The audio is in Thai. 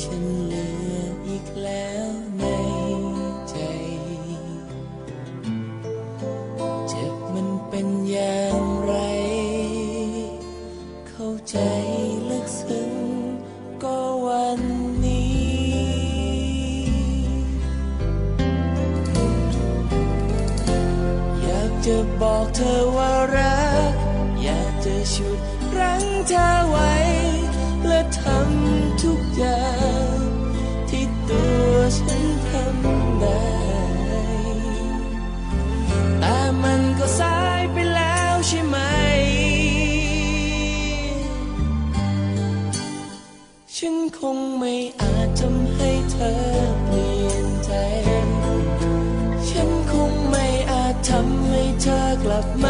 ฉันเหลืออีกแล้วในใจ เจ็บมันเป็นอย่างไร เข้าใจลึกซึ้งก็วันนี้อยากจะบอกเธอว่ารัก อยากจะชุดรั้งเธอไว้ และทำ คงไม่อาจทำให้เธอเปลี่ยนใจ ฉันคงไม่อาจทำให้เธอกลับมา